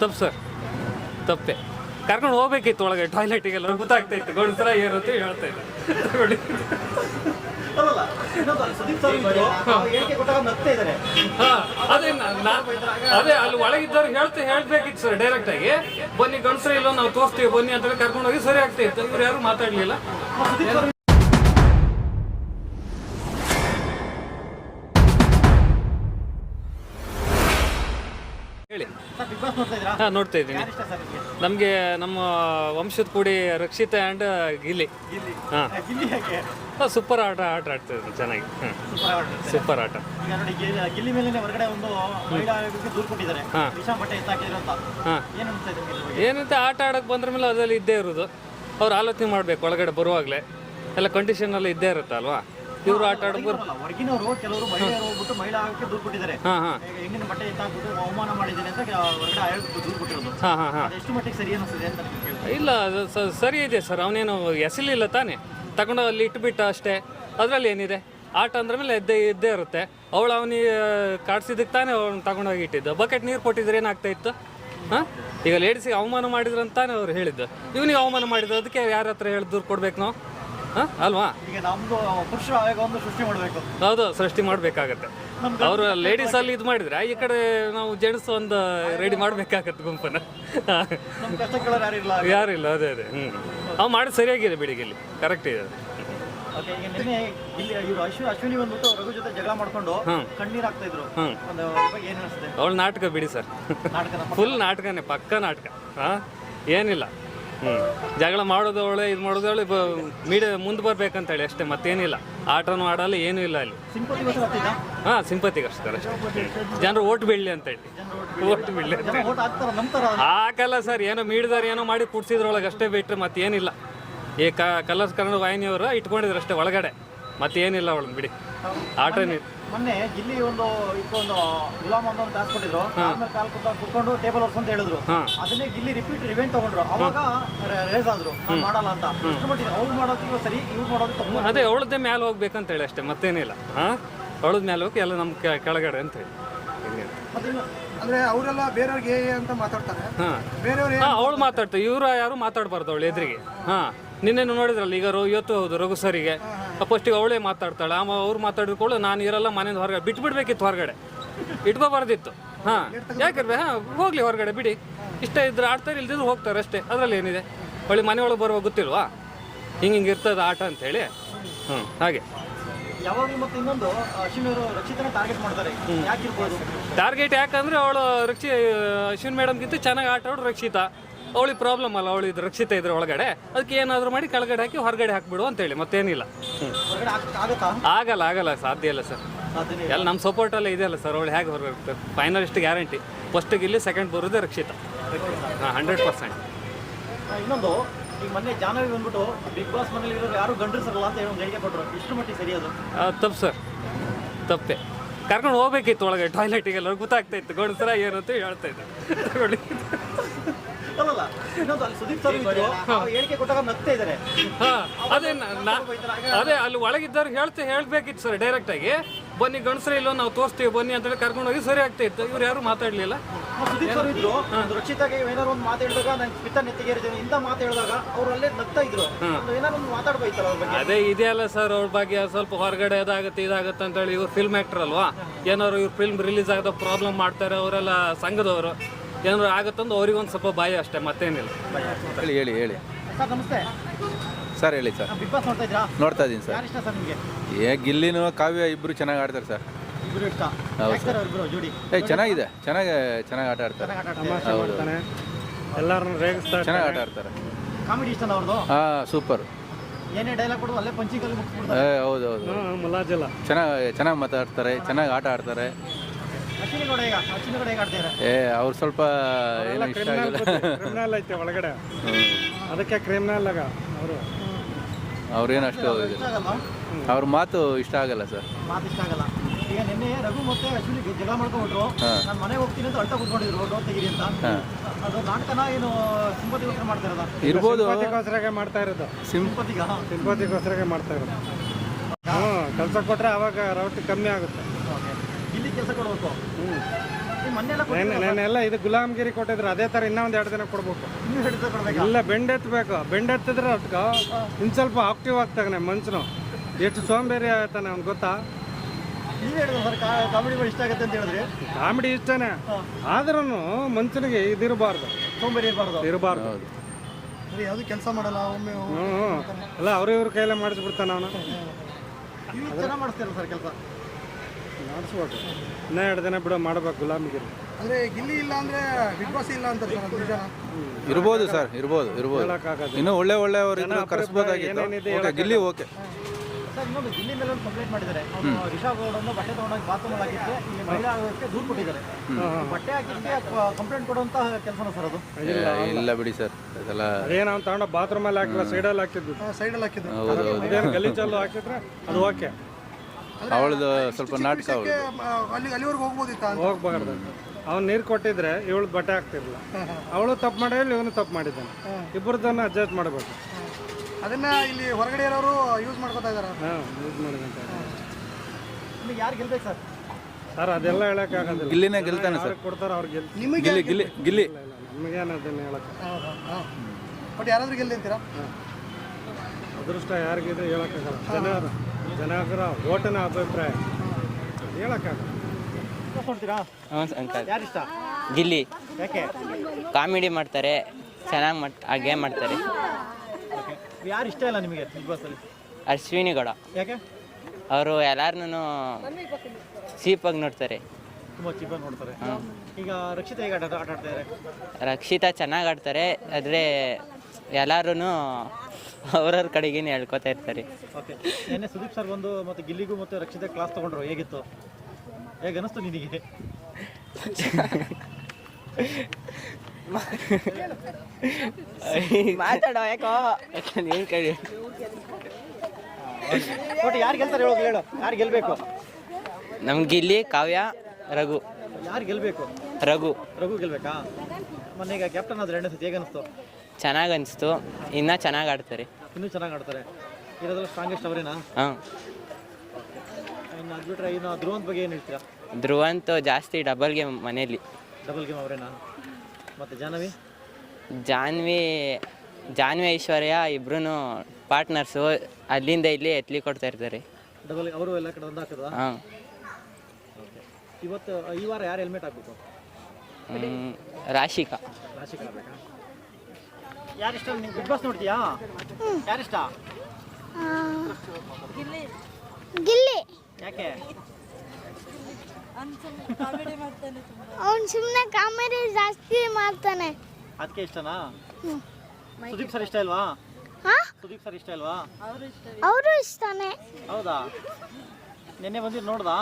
ತಪ್ಪು ಸರ್. ತಪ್ಪೆ. ಕರ್ಕೊಂಡು ಹೋಗ್ಬೇಕಿತ್ತು ಒಳಗೆ ಟಾಯ್ಲೆಟಿಗೆಲ್ಲ ಗೊತ್ತಾಗ್ತಾ ಇತ್ತು. ಏನು ಏನಂತ ಹೇಳ್ತಾ ಇದ್ದೆ. ಅದೇ ಅದೇ ಅಲ್ಲಿ ಒಳಗಿದ್ದವ್ರು ಹೇಳ್ತಾ ಹೇಳ್ಬೇಕಿತ್ತು ಸರ್ ಡೈರೆಕ್ಟ್ ಆಗಿ. ಬನ್ನಿ ಗಂಡಸರ ಇಲ್ಲ ನಾವು ತೋರಿಸ್ತೀವಿ ಬನ್ನಿ ಅಂತ ಕರ್ಕೊಂಡು ಹೋಗಿ ಸರಿ ಆಗ್ತಾ ಇತ್ತು. ಇವ್ರು ಯಾರು ಮಾತಾಡ್ಲಿಲ್ಲ. ಹಾ ನೋಡ್ತಾ ಇದ್ದೀನಿ. ನಿಮಗೆ? ನಮ್ಮ ವಂಶದ ಕೂಡಿ ರಕ್ಷಿತ ಆ್ಯಂಡ್ ಗಿಲ್ಲಿ. ಗಿಲ್ಲಿ. ಹಾಂ. ಸೂಪರ್ ಆಟ ಆಟ ಆಡ್ತಾ ಇದ್ದೀನಿ ಚೆನ್ನಾಗಿ. ಹಾಂ. ಸೂಪರ್ ಆಟ ಗಿಲ್ಲಿ- ಮೇಲೆ ಹೊರಗಡೆ ಒಂದು ದೂರು ಕೊಟ್ಟಿದ್ದಾರೆ. ಏನಂತ ಆಟ ಆಡಕ್ಕೆ ಬಂದ್ರ ಮೇಲೆ ಅದರಲ್ಲಿ ಇದ್ದೇ ಇರೋದು. ಅವ್ರು ಆಲೋಚನೆ ಮಾಡ್ಬೇಕು ಒಳಗಡೆ ಬರುವಾಗಲೇ. ಎಲ್ಲ ಕಂಡೀಷನ್ ಎಲ್ಲ ಇದ್ದೇ ಇರುತ್ತೆ ಅಲ್ವಾ ಇವರು ಆಟ ಆಡಕ್ಕೆ ಹೊರಗಿನವರು ಕೆಲವರು ಮಹಿಳೆಯರು ಹೋಗ್ಬಿಟ್ಟು ಮಹಿಳಾ ಆಯೋಗಕ್ಕೆ ದೂರು ಕೊಟ್ಟಿದ್ದಾರೆ ಹಾಂ ಹಾಂ. ಈಗ ಹೆಣ್ಣಿನ ಬಟ್ಟೆ ಎತ್ತಾಕ್ಬಿಟ್ಟು ಅವಮಾನ ಮಾಡಿದ್ದೀನಿ ಅಂತ ಹೊರಗಡೆ ಆಯೋಗಕ್ಕೆ ದೂರು ಕೊಟ್ಟಿರೋದು ಹಾಂ ಹಾಂ ಹಾಂ. ಅದು ಎಷ್ಟು ಮಟ್ಟಿಗೆ ಸರಿ ಅನಿಸ್ತಿದೆ ಅಂತ ಕೇಳ್ತೀನಿ ಇಲ್ಲ ಅದು ಸ- ಸರಿ ಇದೆ ಸರ್. ಅವನೇನು ಎಸಲಿಲ್ಲ ತಾನೆ. ತಗೊಂಡು ಅಲ್ಲಿ ಇಟ್ಬಿಟ್ಟ ಅಷ್ಟೇ. ಅದರಲ್ಲಿ ಏನಿದೆ? ಆಟ ಅಂದ್ರ ಮೇಲೆ ಇದ್ದೇ ಇದ್ದೇ ಇರುತ್ತೆ. ಅವಳು ಅವನಿಗೆ ಕಾಡ್ಸಿದ್ದಕ್ಕೆ ತಾನೇ ಅವ್ನು ತಗೊಂಡೋಗಿ ಇಟ್ಟಿದ್ದು. ಬಕೆಟ್ ನೀರು ಕೊಟ್ಟಿದ್ರೆ ಏನಾಗ್ತಾ ಇತ್ತು? ಹಾಂ? ಈಗ ಲೇಡಿಸಿಗೆ ಅವಮಾನ ಮಾಡಿದ್ರು ಅಂತಾನೆ ಅವ್ರು ಹೇಳಿದ್ದು. ಇವನಿಗೆ ಅವಮಾನ ಮಾಡಿದ್ರು ಅದಕ್ಕೆ ಯಾರ ಹತ್ರ ಹೇಳಿ ದೂರು ಕೊಡ್ಬೇಕು ನಾವು? ಹಾಂ ಅಲ್ವಾ? ಈಗ ಸೃಷ್ಟಿ ಮಾಡಬೇಕು. ಹೌದು ಸೃಷ್ಟಿ ಮಾಡಬೇಕಾಗತ್ತೆ. ಅವರು ಲೇಡೀಸ್ ಅಲ್ಲಿ ಇದು ಮಾಡಿದ್ರೆ ಈ ಕಡೆ ನಾವು ಜೆಂಟ್ಸ್ ಒಂದು ರೆಡಿ ಮಾಡ್ಬೇಕಾಗತ್ತೆ ಗುಂಪನ್ನ. ಯಾರಿಲ್ಲ ಅದೇ ಅದೇ. ಹ್ಞೂ ಅವು ಮಾಡಿ ಸರಿಯಾಗಿದೆ ಬೆಳಿಗ್ಗೆ ಇಲ್ಲಿ ಕರೆಕ್ಟ್ ಇದೆ ಅವಳು ನಾಟಕ ಬಿಡಿ ಸರ್. ಫುಲ್ ನಾಟಕನೇ ಪಕ್ಕ ನಾಟಕ. ಹಾಂ? ಏನಿಲ್ಲ. ಜಗಳ ಮಾಡೋದು ಅವಳೆ ಇದು ಮಾಡೋದು ಅವಳೆ ಮೀಡಿಯಾ ಮುಂದೆ ಬರ್ಬೇಕಂತೇಳಿ ಅಷ್ಟೇ, ಮತ್ತೇನಿಲ್ಲ. ಆಟನೂ ಆಡಲ್ಲ, ಏನೂ ಇಲ್ಲ ಅಲ್ಲಿ. ಹಾಂ ಸಿಂಪತಿಗೆ ಅಷ್ಟೇ. ಜನರು ಓಟ್ ಬೀಳಲಿ ಬೀಳಲಿ ಅಂತ ಹೇಳಿ. ಓಟ್ ನಂಬ್ತಾರ ಹಾಕಲ್ಲ ಸರ್, ಏನೋ ಮೀಡಿದಾರ ಏನೋ ಮಾಡಿ ಕುಡ್ಸಿದ್ರೊಳಗೆ ಅಷ್ಟೇ ಬಿಟ್ಟರೆ ಮತ್ತೇನಿಲ್ಲ. ಈ ಕಲರ್ಸ್ ಕನ್ನಡ ವಾಹಿನಿಯವರು ಇಟ್ಕೊಂಡಿದ್ರು ಅಷ್ಟೇ ಒಳಗಡೆ. ಮತ್ತೇನಿಲ್ಲ ಅವಳನ್ನ ಬಿಡಿ. ಆಟ ಮೊನ್ನೆ ಗಿಲ್ಲಿ ಒಂದು ಇಕ್ಕ ಒಂದು ಗುಲಾಮ್ ಅಂತ ಒಂದು ಹಾಸ್ಕೊಂಡಿದ್ರು ಆಮೇಲೆ ಕಾಲ್ ಕುತ್ತ ಕುತ್ಕೊಂಡು ಟೇಬಲ್ ವರ್ಸ್ ಅಂತ ಹೇಳಿದ್ರು. ಅದನ್ನೇ ಗಿಲ್ಲಿ ರಿಪೀಟ್ ರಿವೆಂಟ್ ತಗೊಂಡ್ರು. ಅವಾಗ ರೇಸ್ ಆದ್ರು. ಮಾಡಲ್ಲ ಅಂತ. ಅವ್ರು ಮಾಡೋದು ಸರಿ ಇವ್ರು ಮಾಡೋದು ತಪ್ಪು ಅದೇ ಅವಳದ್ದೇ ಮ್ಯಾಲೆ ಹೋಗ್ಬೇಕಂತ ಹೇಳಿ ಅಷ್ಟೇ ಮತ್ತೇನಿಲ್ಲ ಹಾಂ? ಅವಳದ ಮೇಲೆ ಹೋಗಿ ಎಲ್ಲ ನಮ್ಮ ಕೆಳಗಡೆ ಅಂತ ಹೇಳಿ. ಮತ್ತೆ ಅಂದ್ರೆ ಅವರೆಲ್ಲ ಬೇರೆಯವ್ರಿಗೆ ಅಂತ ಮಾತಾಡ್ತಾರೆ. ಬೇರೆಯವ್ರು ಅವಳು ಮಾತಾಡ್ತಾರೆ. ಇವರು ಯಾರು ಮಾತಾಡಬಾರ್ದು ಅವಳು ಎದುರಿಗೆ. ಹಾ. ನಿನ್ನೆ ನೋಡಿದ್ರಲ್ಲ ಈಗ ಇವತ್ತು ಹೌದು ರಘು ಸರಿಗೆ ಫಸ್ಟಿಗೆ ಅವಳೇ ಮಾತಾಡ್ತಾಳೆ. ಆಮ ಅವ್ರು ಮಾತಾಡಿದ್ಕೊಳ್ಳು ನಾನು ಇರಲ್ಲ ಮನೆಯಿಂದ ಹೊರಗಡೆ ಬಿಟ್ಬಿಡ್ಬೇಕಿತ್ತು ಹೊರಗಡೆ. ಇಟ್ಕೋಬಾರ್ದಿತ್ತು. ಹಾಂ ಯಾಕಿರ್ಬೇ ಹಾಂ ಹೋಗ್ಲಿ ಹೊರಗಡೆ ಬಿಡಿ. ಇಷ್ಟ ಇದ್ರೆ ಆಡ್ತಾರೆ ಇಲ್ದಿದ್ರು ಹೋಗ್ತಾರೆ ಅಷ್ಟೇ. ಅದರಲ್ಲಿ ಏನಿದೆ? ಹೊಳ್ಳಿ ಮನೆಯೊಳಗೆ ಬರುವ ಗೊತ್ತಿಲ್ವಾ? ಹಿಂಗೆ ಹಿಂಗೆ ಇರ್ತದೆ ಆಟ ಅಂತೇಳಿ. ಹ್ಞೂ ಹಾಗೆ. ಯಾವಾಗಲೂ ಮತ್ತೆ ಇನ್ನೊಂದು ರಕ್ಷಿತನ ಟಾರ್ಗೆಟ್ ಮಾಡ್ತಾರೆ. ಯಾಕಿರ್ಬೋದು ಟಾರ್ಗೆಟ್ ಯಾಕಂದ್ರೆ ಅವಳು ರಕ್ಷಿ ಅಶ್ವಿನ್ ಮೇಡಮ್ಗಿಂತ ಚೆನ್ನಾಗಿ ಆಟ ಆಡೋದು ರಕ್ಷಿತಾ. ಅವಳಿಗೆ ಪ್ರಾಬ್ಲಮ್ ಅಲ್ಲ ಅವಳಿ ಇದು ರಕ್ಷಿತ ಇದ್ರೆ ಒಳಗಡೆ. ಅದಕ್ಕೆ ಏನಾದರೂ ಮಾಡಿ ಕೆಳಗಡೆ ಹಾಕಿ ಹೊರಗಡೆ ಹಾಕ್ಬಿಡು ಅಂತೇಳಿ ಮತ್ತೇನಿಲ್ಲ. ಆಗಲ್ಲ ಆಗಲ್ಲ ಸಾಧ್ಯ ಇಲ್ಲ ಸರ್. ಎಲ್ಲ ನಮ್ಮ ಸಪೋರ್ಟಲ್ಲೇ ಇದೆಯಲ್ಲ ಸರ್ ಅವಳು ಹೇಗೆ ಹೊರಗೆ ಹೋಗ್ತಾರೆ? ಫೈನಲಿಸ್ಟ್ ಗ್ಯಾರಂಟಿ ಫಸ್ಟಿಗೆ ಇಲ್ಲಿ ಸೆಕೆಂಡ್ ಬರೋದೇ ರಕ್ಷಿತ. ಹಾಂ ಹಂಡ್ರೆಡ್ ಪರ್ಸೆಂಟ್ ಇನ್ನೊಂದು ಈಗ ಮೊನ್ನೆ ಜಾಹ್ನವಿ ಬಂದ್ಬಿಟ್ಟು ಬಿಗ್ ಬಾಸ್ ಮನೇಲಿ ಇರೋರು ಯಾರು ಗಂಡಸರಲ್ಲ ಅಂತ ಹೇಳಿ ಒಂದು ಹೇಳಿಕೆ ಕೊಟ್ಟರು ಇಷ್ಟು ಮಟ್ಟಿಗೆ ಸರಿ ಅದು? ತಪ್ಪು ಸರ್. ತಪ್ಪೆ. ಕರ್ಕೊಂಡು ಹೋಗ್ಬೇಕಿತ್ತು ಒಳಗೆ ಟಾಯ್ಲೆಟಿಗೆಲ್ಲ ಗೊತ್ತಾಗ್ತಾ ಇತ್ತು. ಗಂಡಸರ ಏನಂತ ಹೇಳ್ತಾ ಇದ್ದೆ ಅಲ್ಲಲ್ಲ ಇನ್ನೊಂದು ಅಲ್ಲಿ ಸುದೀಪ್ ಸರ್ ಇದ್ರು. ಅವ್ರು ಹೇಳಿಕೆ ಕೊಟ್ಟಾಗ ನಗ್ತಾ ಇದ್ದಾರೆ ಹಾ ಅದೇ ನಾ- ನಾ- ಅದೇ ಅಲ್ಲಿ ಒಳಗಿದ್ದವ್ರು ಹೇಳ್ತಾ ಹೇಳ್ಬೇಕಿತ್ತು ಸರ್ ಡೈರೆಕ್ಟ್ ಆಗಿ. ಬನ್ನಿ ಗಂಡಸರ ಇಲ್ಲ ನಾವು ತೋರಿಸ್ತೀವಿ ಬನ್ನಿ ಅಂತೇಳಿ ಕರ್ಕೊಂಡು ಹೋಗಿ ಸರಿ ಆಗ್ತಾ ಇತ್ತು. ಇವ್ರು ಯಾರು ಮಾತಾಡ್ಲಿಲ್ಲ. ಸುದೀಪ್ ಸರ್ ಇದ್ರು. ಒಂದು ರಕ್ಷಿತಾಗೆ ಏನಾರು ಒಂದು ಮಾತು ಹೇಳಿದಾಗ ನಂಗೆ ಪಿತ್ತ ನೆತ್ತಿಗೆ ಇಂಥ ಮಾತು ಹೇಳಿದಾಗ ಅವ್ರು ಅಲ್ಲೇ ನಗ್ತಾ ಇದ್ರು. ಒಂದು ಏನಾರು ಒಂದು ಮಾತಾಡ್ಬೋಯ್ತಲ್ಲ ಅವ್ರ ಬಗ್ಗೆ? ಅದೇ ಇದೆಯಲ್ಲ ಸರ್ ಅವ್ರ ಬಗ್ಗೆ ಸ್ವಲ್ಪ ಹೊರಗಡೆ ಅದಾಗುತ್ತೆ ಇದಾಗುತ್ತೆ ಅಂತೇಳಿ ಇವ್ರು ಫಿಲ್ಮ್ ಆಕ್ಟರ್ ಅಲ್ವಾ? ಏನಾದ್ರು ಇವ್ರು ಫಿಲ್ಮ್ ರಿಲೀಸ್ ಆಗದ ಪ್ರಾಬ್ಲಮ್ ಮಾಡ್ತಾರೆ ಅವರೆಲ್ಲ ಸಂಘದವರು. ಏನಾದ್ರು ಆಗುತ್ತಂದು ಅವ್ರಿಗೊಂದು ಸ್ವಲ್ಪ ಭಯ ಅಷ್ಟೇ ಮತ್ತೇನಿಲ್ಲ. ಹೇಳಿ ಹೇಳಿ ಹೇಳಿ. ಸರ್ ನಮಸ್ತೆ. ಸರ್ ಹೇಳಿ ಸರ್. ಬಿಗ್ ಬಾಸ್ ನೋಡ್ತಾ ಇದ್ರಾ ನೋಡ್ತಾ ಇದ್ದೀನಿ ಸರ್. ಯಾರು ಇಷ್ಟ ಸರ್ ನಿಮಗೆ? ಏ ಗಿಲ್ಲಿನೂ ಕಾವ್ಯ ಇಬ್ಬರು ಚೆನ್ನಾಗಿ ಆಡ್ತಾರೆ ಸರ್. ಇಬ್ರು ಇಷ್ಟ. ಹೌದು ಯಾಕೆ ಸರ್ ಅವ್ರಿಬ್ರು ಜೋಡಿ? ಏ ಚೆನ್ನಾಗಿದೆ. ಚೆನ್ನಾಗಿ ಚೆನ್ನಾಗಿ ಆಟ ಆಡ್ತಾರೆ. ಹೌದು. ಎಲ್ಲರನ್ನು ರೇಗಿಸ್ತಾ ಚೆನ್ನಾಗಿ ಆಟ ಆಡ್ತಾರೆ. ಕಾಮಿಡಿ ಇಷ್ಟ ಅವ್ರದ್ದು ಹಾಂ ಸೂಪರ್. ಏನೇ ಡೈಲಾಗ್ ಕೊಡೋದು ಅಲ್ಲೇ ಮುಗಿಸ್ಬಿಡ್ತಾರೆ. ಏ ಹೌದು ಹೌದು. ಮುಲಾಜಲ್ಲ ಚೆನ್ನಾಗಿ ಚೆನ್ನಾಗಿ ಮಾತಾಡ್ತಾರೆ ಚೆನ್ನಾಗಿ ಆಟ ಆಡ್ತಾರೆ. ಏ ಅವ್ರು ಸ್ವಲ್ಪ ಏನು ಇಷ್ಟ ಆಗಿಲ್ಲ ಕ್ರಿಮಿನಲ್ ಐತೆ ಒಳಗಡೆ. ಅದಕ್ಕೆ ಕ್ರಿಮಿನಲ್ ಆಗ ಅವರು. ಅವ್ರೇನು ಅಷ್ಟು ಅವ್ರ ಮಾತು ಇಷ್ಟ ಆಗಲ್ಲ ಸರ್. ಮಾತು ಇಷ್ಟ ಆಗಲ್ಲ. ಈಗ ನಿನ್ನೆ ರಘು ಮತ್ತೆ ಅಶ್ವಿನಿ ಜಗಳ ಮಾಡ್ಕೊಂಡ್ಬಿಟ್ರು. ನಾನು ಮನೆಗೆ ಹೋಗ್ತೀನಿ ಅಂತ ಅಳ್ತಾ ಕೂತ್ಕೊಂಡಿದ್ರು ಡೋರ್ ತೆಗೀರಿ ಅಂತ. ಅದು ನಾಟಕನ ಏನು ಸಿಂಪತಿಗೋಸ್ಕರ ಮಾಡ್ತಾ ಇರೋದ? ಇರ್ಬೋದು. ಮಾಡ್ತಾ ಇರೋದು. ಸಿಂಪತಿಗ? ಸಿಂಪತಿಗೋಸ್ಕರ ಮಾಡ್ತಾ ಇರೋದು. ಹ್ಞೂ ಕೆಲಸ ಕೊಟ್ಟರೆ ಅವಾಗ ರೌಟ್ ಕಮ್ಮಿ ಆಗುತ್ತೆ. ಕೆಲಸ ಕೊಡಬೇಕು. ನೆನ್ನೆಲ್ಲ ಇದು ಗುಲಾಮ್ಗಿರಿ ಕೊಟ್ಟಿದ್ರು. ಅದೇ ತರ ಇನ್ನೂ ಒಂದ್ ಎರಡು ದಿನ ಕೊಡ್ಬೇಕು. ಇನ್ನೂ ಹಿಡಿದು ಕೊಡ್ಬೇಕಾ? ಇಲ್ಲ ಬೆಂಡೆತ್ತಬೇಕು ಬೆಂಡೆತ್ತಿದ್ರೆ ಅದ್ಕ ಇನ್ ಸ್ವಲ್ಪ ಆಕ್ಟಿವ್ ಆಗ್ತಾನೆ ಮನ್ಸನು. ಎಷ್ಟು ಸೋಂಬೇರಿ ಆಯ್ತಾನೆ ಅವ್ನ್ ಗೊತ್ತಾ? ನೀವೇ ಹೇಳಿದ್ರು ಸರ್ ಕಾಮಿಡಿಗಳು ಇಷ್ಟ ಆಗುತ್ತೆ ಅಂತ ಹೇಳಿದ್ರಿ. ಕಾಮಿಡಿ ಇಷ್ಟನೇ. ಆದ್ರೂ ಮನ್ಸನಿಗೆ ಇದಿರಬಾರ್ದು. ಸೋಂಬೇರಿ ಇರಬಾರ್ದು. ಇರಬಾರ್ದು. ಯಾವುದು ಕೆಲಸ ಮಾಡಲ್ಲ ಒಮ್ಮೆ ಅಲ್ಲ ಅವ್ರ ಇವ್ರ ಕೈಲೇ ಮಾಡಿಸ್ಬಿಡ್ತಾನೆ ಅವನು. ಚೆನ್ನಾಗಿ ಮಾಡಿಸ್ತೀರಲ್ಲ ಸರ್ ಕೆಲಸ? ಮಾಡಿಸ್ಬೇಕು ಇನ್ನೂ ಎರಡು ದಿನ ಬಿಡೋ ಮಾಡ್ಬೇಕು ಗುಲಾಮ್ಗಿರಿ ಅಂದ್ರೆ ಗಿಲ್ಲಿ ಇಲ್ಲ ಅಂದ್ರೆ ಬಿಗ್ ಬಾಸ್ ಇಲ್ಲ ಅಂತ ಸರ್ ಅದು ನಿಜನಾ ಇರ್ಬೋದು ಸರ್ ಇರ್ಬೋದು ಇರ್ಬೋದು. ಹೇಳಕ್ಕಾಗದು. ಇನ್ನೂ ಒಳ್ಳೆ ಒಳ್ಳೆಯವರು ಕರೆಸ್ಬೋದಾಗಿತ್ತು. ಏನೇನಿದೆ ಓಕೆ ಗಿಲ್ಲಿ ಓಕೆ ಸರ್ ಇನ್ನೊಂದು ಗಿಲ್ಲಿ ಮೇಲೆ ಒಂದು ಕಂಪ್ಲೇಂಟ್ ಮಾಡಿದ್ದಾರೆ. ಅವನು ರಿಷಬ್ ಗೌಡನ್ನು ಬಟ್ಟೆ ತಗೊಂಡೋಗಿ ಬಾತ್ರೂಮ್ ಹಾಕಿದ್ರೆ ಇಲ್ಲಿ ಮಹಿಳಾ ಆಯೋಗಕ್ಕೆ ದೂರು ಕೊಟ್ಟಿದ್ದಾರೆ. ಬಟ್ಟೆ ಹಾಕಿದ್ರೆ ಕಂಪ್ಲೇಂಟ್ ಕೊಡುವಂತ ಕೆಲಸನ ಸರ್ ಅದು? ಇಲ್ಲ ಬಿಡಿ ಸರ್ ಅದೆಲ್ಲ ಅದೇನು ಅವ್ನು ತಗೊಂಡು ಬಾತ್ರೂಮಲ್ಲಿ ಹಾಕಿಲ್ಲ ಸೈಡಲ್ಲಿ ಹಾಕಿದ್ದು. ಸೈಡಲ್ಲಿ ಹಾಕಿದ್ರು ಹೌದು ಹೌದು ಅದೇನು ಗಲೀಜಲ್ಲು ಹಾಕಿದ್ರೆ ಅದು ಓಕೆ ಅವಳದು ಸ್ವಲ್ಪ ನಾಟಕ ಅವಳು ಆ, ಅಲ್ಲಿ ಅಲ್ಲಿವರೆಗೂ ಹೋಗ್ಬೋದಿತ್ತ ಅಂತ? ಹೋಗ್ಬಾರ್ದು. ಅವ್ನು ನೀರು ಕೊಟ್ಟಿದ್ರೆ ಇವಳು ಬಟ್ಟೆ ಹಾಕ್ತಿರ್ಲಿಲ್ಲ. ಅವಳು ತಪ್ಪು ಮಾಡಿದ್ರೆ ಇವನು ತಪ್ಪು ಮಾಡಿದ್ದಾನೆ. ಇಬ್ಬರದನ್ನ ಅಡ್ಜಸ್ಟ್ ಮಾಡಬೇಕು. ಅದನ್ನ ಇಲ್ಲಿ ಹೊರಗಡೆ ಇರೋರು ಯೂಸ್ ಮಾಡ್ಕೊತಾ ಇದಾರೆ? ಹಾಂ ಯೂಸ್ ಮಾಡಿದಂತ ನಿಮಗೆ ಯಾರು ಗೆಲ್ಬೇಕು ಸರ್? ಸರ್ ಅದೆಲ್ಲ ಹೇಳೋಕ್ಕಾಗೋದಿಲ್ಲ ಗಿಲ್ಲಿನೇ ಗೆಲ್ತಾನೆ ಸರ್. ಕೊಡ್ತಾರೆ ಅವ್ರು ಅವ್ರಿಗೆ ಗೆಲ್ತಿ ನಿಮಗೆ ಗಿಲ್ಲಿ ಗಿಲ್ಲಿ ಗಿಲ್ಲಿ. ನಮಗೇನು ಅದನ್ನು ಹೇಳಕ್ಕೆ ಬಟ್ ಯಾರಾದರೂ ಗೆಲ್ಲಿ ಅಂತೀರಾ? ಅದೃಷ್ಟ ಯಾರಿಗಿದೆ ಹೇಳೋಕ್ಕಾಗಲ್ಲ ಜನರ. ಜನರ ಓಟನ ಅಭಿಪ್ರಾಯ. ಇಷ್ಟ ಗಿಲ್ಲಿ. ಯಾಕೆ? ಕಾಮಿಡಿ ಮಾಡ್ತಾರೆ ಚೆನ್ನಾಗಿ ಮಾಡ್ ಆ ಗೇಮ್ ಮಾಡ್ತಾರೆ. ಯಾರು ಇಷ್ಟ ಇಲ್ಲ ನಿಮಗೆ ಬಿಗ್ ಬಾಸ್ ಅಲ್ಲಿ? ಅಶ್ವಿನಿ ಗೌಡ. ಯಾಕೆ? ಅವರು ಎಲ್ಲಾರನ್ನೂ ಸೀಪಾಗಿ ನೋಡ್ತಾರೆ. ತುಂಬಾ ಚೀಪಾಗಿ ನೋಡ್ತಾರೆ. ಈಗ ರಕ್ಷಿತ ಹೇಗೆ ಆಟ ಆಟ ಆಡ್ತಾ ಇದ್ದಾರೆ ರಕ್ಷಿತಾ ಚೆನ್ನಾಗಿ ಆಡ್ತಾರೆ ಆದರೆ ಎಲ್ಲರೂ ಅವ್ರವ್ರ ಕಡೆಗೆ ಹೇಳ್ಕೊತಾ ಇರ್ತಾರೆ. ಓಕೆ. ನಿನ್ನೆ ಸುದೀಪ್ ಸರ್ ಬಂದು ಮತ್ತೆ ಗಿಲ್ಲಿಗೂ ಮತ್ತೆ ರಕ್ಷಿತ ಕ್ಲಾಸ್ ತಗೊಂಡ್ರು ಹೇಗಿತ್ತು? ಹೇಗೆ ಅನಿಸ್ತು ನಿನಗೆ? ಮಾತಾಡೋ ಯಾಕೋ? ನೀನು ಕೇಳಿ? ಒಟ್ಟು ಯಾರು ಗೆಲ್ತಾರೆ ಹೇಳು ಹೇಳು. ಯಾರು ಗೆಲ್ಬೇಕು? ನಮ್ಗೆ ಗಿಲ್ಲಿ ಕಾವ್ಯ ರಘು. ಯಾರು ಗೆಲ್ಬೇಕು? ರಘು. ರಘು ಗೆಲ್ಬೇಕಾ? ಮೊನ್ನೆ ಈಗ ಕ್ಯಾಪ್ಟನ್ ಆದ್ರೆ ಎಣ್ಣೆ ಸತಿ ಹೇಗೆ ಅನಿಸ್ತು? ಚೆನ್ನಾಗಿ ಅನಿಸ್ತು ಇನ್ನೂ ಚೆನ್ನಾಗಿ ಆಡ್ತಾರೆ. ಇನ್ನೂ ಚೆನ್ನಾಗಿ ಆಡ್ತಾರೆ. ಇರೋದ್ರಲ್ಲಿ ಸ್ಟ್ರಾಂಗೆಸ್ಟ್ ಅವರೇನಾ? ಹಾಂ. ಇನ್ನು ಅದು ಬಿಟ್ರೆ ಇನ್ನು ಧ್ರುವಂತ್ ಬಗ್ಗೆ ಏನು ಹೇಳ್ತೀರಾ? ಧ್ರುವಂತ ಜಾಸ್ತಿ ಡಬಲ್ ಗೇಮ್ ಮನೇಲಿ ಡಬಲ್ ಗೇಮ್ ಅವರೇನಾ? ಮತ್ತು ಜಾಹ್ನವಿ? ಜಾನ್ವಿ ಜಾನ್ವಿ ಐಶ್ವರ್ಯ ಇಬ್ರು ಪಾರ್ಟ್ನರ್ಸು ಅಲ್ಲಿಂದ ಇಲ್ಲಿ ಎತ್ಲಿ ಕೊಡ್ತಾ ಇರ್ತಾರೆ. ಡಬಲ್ ಅವರು ಎಲ್ಲ ಕಡೆ ಒಂದು ಹಾಕಿದ್ವಾ ಹಾಂ. ಇವತ್ತು ಈ ವಾರ ಯಾರು ಹೆಲ್ಮೆಟ್ ಹಾಕ್ಬೇಕು? ರಾಶಿಕಾ. ರಾಶಿಕಾ ಕಳಬೇಕಾ ಯಾರು ಇಷ್ಟ? ನೀವು ಬಿಗ್ ಬಾಸ್ ನೋಡ್ತೀಯಾ? ಯಾರಿಷ್ಟ ಗಿಲ್ಲಿ. ಯಾಕೆ? ಅವ್ನು ಸುಮ್ಮನೆ ಕಾಮಿಡಿ ಜಾಸ್ತಿ ಮಾಡ್ತಾನೆ. ಅದಕ್ಕೆ ಇಷ್ಟನಾ? ಸುದೀಪ್ ಸರ್ ಇಷ್ಟ ಇಲ್ವಾ? ಹಾ? ಸುದೀಪ್ ಸರ್ ಇಷ್ಟ ಇಲ್ವಾ? ಅವರು ಇಷ್ಟನೇ. ಹೌದಾ? ನಿನ್ನೆ ಬಂದಿದ್ದು ನೋಡ್ದಾ?